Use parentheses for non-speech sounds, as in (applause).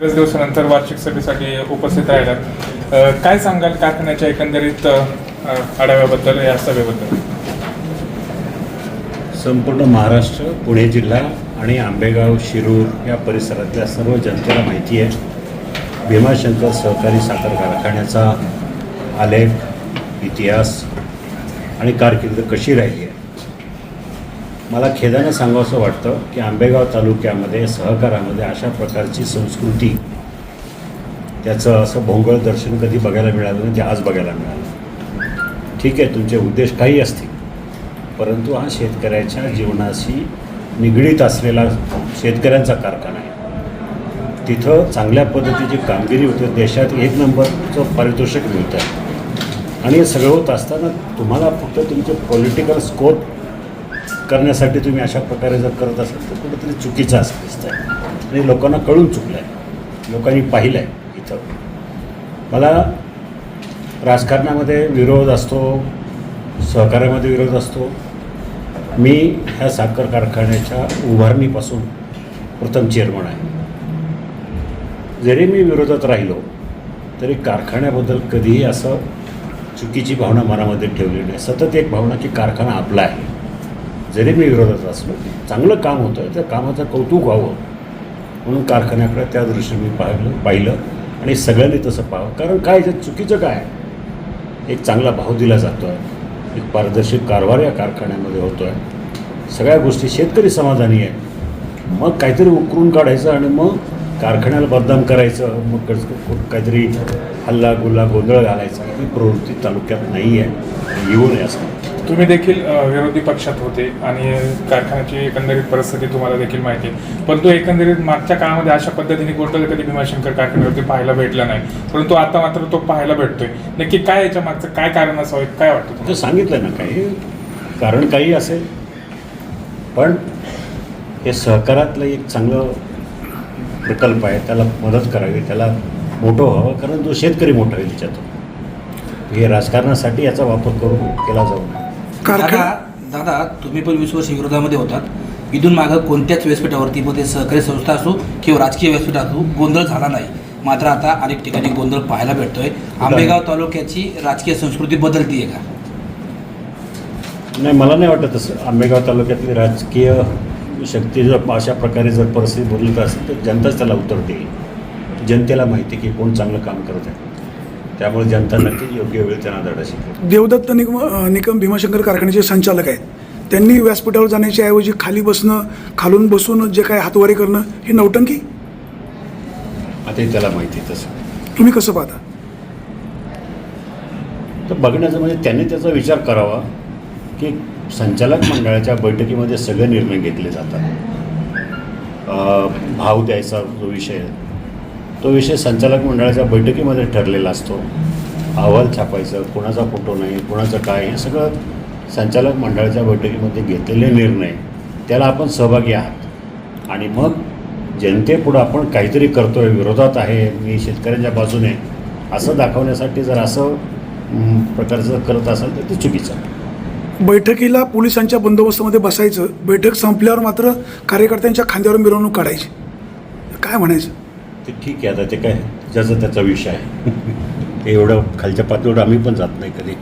बरेच दिवसानंतर वार्षिक सभेसाठी उपस्थित राहिलात. काय सांगाल कारखान्याच्या एकंदरीत आढाव्याबद्दल या सभेबद्दल? संपूर्ण महाराष्ट्र पुणे जिल्हा आणि आंबेगाव शिरूर या परिसरातल्या सर्व जनतेला माहिती आहे. भीमाशंकर सहकारी साखर कारखान्याचा आलेख इतिहास आणि कारकीर्द कशी राहिली? आहे मला खेदानं सांगावंसं वाटतं की आंबेगाव तालुक्यामध्ये सहकारामध्ये अशा प्रकारची संस्कृती त्याचं असं भोंगळ दर्शन कधी बघायला मिळालं नाही ते आज बघायला मिळालं. ठीक आहे तुमचे उद्देश काही असतील परंतु हा शेतकऱ्याच्या जीवनाशी निगडीत असलेला शेतकऱ्यांचा कारखाना आहे. तिथं चांगल्या पद्धतीची कामगिरी होते देशात एक नंबरचं पारितोषिक मिळतं आणि हे सगळं होत असताना तुम्हाला फक्त तुमचे पॉलिटिकल स्कोप करण्यासाठी तुम्ही अशा प्रकारे जर करत असाल तर कुठंतरी चुकीचं असं दिसतं आहे आणि लोकांना कळून चुकलं आहे लोकांनी पाहिलं आहे इथं. मला राजकारणामध्ये विरोध असतो सहकार्यामध्ये विरोध असतो. मी ह्या साखर कारखान्याच्या उभारणीपासून प्रथम चेअरमन आहे. जरी मी विरोधात राहिलो तरी कारखान्याबद्दल कधीही असं चुकीची भावना मनामध्ये ठेवली नाही. सतत एक भावना की कारखाना आपला आहे. जरी मी विरोधात असलो चांगलं काम होतं त्या कामाचं कौतुक व्हावं. म्हणून कारखान्याकडे त्या दृष्टीने मी पाहिलं पाहिलं आणि सगळ्यांनी तसं पाहावं. कारण काय याच्यात चुकीचं काय? एक चांगला भाव दिला जातो आहे एक पारदर्शक कारभार या कारखान्यामध्ये होतो आहे सगळ्या गोष्टी शेतकरी समाधानी आहे मग काहीतरी उकरून काढायचं आणि मग कारखान्याला बदनाम करायचं मग काहीतरी हल्ला गुल्ला गोंधळ घालायचा. ही प्रवृत्ती तालुक्यात नाही आहे येऊ नये असं. तुम्ही देखील विरोधी पक्षात होते आणि कारखान्याची एकंदरीत परिस्थिती तुम्हाला देखील माहिती आहे. परंतु एकंदरीत मागच्या काळामध्ये अशा पद्धतीने गोष्ट कधी भीमाशंकर कारखान्यावरती पाहायला भेटला नाही. परंतु आता मात्र तो पाहायला भेटतोय. नक्की काय याच्या मागचं काय कारण असावं काय वाटतं सांगितलं ना काही. कारण काही असेल. पण हे सहकारातलं एक चांगलं प्रकल्प आहे. त्याला मदत करावी त्याला मोठं व्हावं. कारण जो शेतकरी मोठा होईल त्याच्यातून हे राजकारणासाठी याचा वापर करून केला जाऊ. नये दादा दादा तुम्ही पण वीस वर्ष विरोधामध्ये होतात. इथून मागं कोणत्याच व्यासपीठावरती मग ते सहकारी संस्था असो किंवा राजकीय व्यासपीठ असो गोंधळ झाला नाही. मात्र आता अनेक ठिकाणी गोंधळ पाहायला भेटतोय. आंबेगाव तालुक्याची राजकीय संस्कृती बदलतीये का? नाही मला नाही वाटत तसं. आंबेगाव तालुक्यातली राजकीय शक्ती जर अशा प्रकारे जर परिस्थिती बदलत असेल तर जनताच त्याला उत्तर देईल जनतेला माहिती आहे की कोण चांगलं काम करत आहे. त्यामुळे जनता नक्कीच योग्य वेळी त्यांना धडा शिकेल देवदत्त निकम अ, निकम भीमाशंकर कारखान्याचे संचालक आहेत. त्यांनी व्यासपीठावर जाण्याच्या ऐवजी खाली बसणं खालून बसून जे काय हातवारी करणं हे नौटंकी? आता त्याला माहिती तसं. तुम्ही कसं पाहता? तर बघण्याचं म्हणजे त्यांनी त्याचा विचार करावा की संचालक मंडळाच्या बैठकीमध्ये सगळे निर्णय घेतले जातात. भाव द्यायचा जो विषय आहे. तो विषय संचालक मंडळाच्या बैठकीमध्ये ठरलेला असतो. अहवाल छापायचं कोणाचा फोटो नाही कोणाचं काय हे सगळं संचालक मंडळाच्या बैठकीमध्ये घेतलेले निर्णय त्याला आपण सहभागी आहात. आणि मग जनतेपुढं आपण काहीतरी करतोय विरोधात आहे मी शेतकऱ्यांच्या बाजूने असं दाखवण्यासाठी जर असं प्रकारचं करत असाल तर ते चुकीचं बैठकीला पोलिसांच्या बंदोबस्तामध्ये बसायचं बैठक संपल्यावर मात्र कार्यकर्त्यांच्या खांद्यावर मिरवणूक काढायची. काय म्हणायचं? ते ठीक आहे आता ते काय ज्याचा त्याचा विषय आहे. ते (laughs) एवढं खालच्या पातळीवर आम्ही पण जात नाही कधी.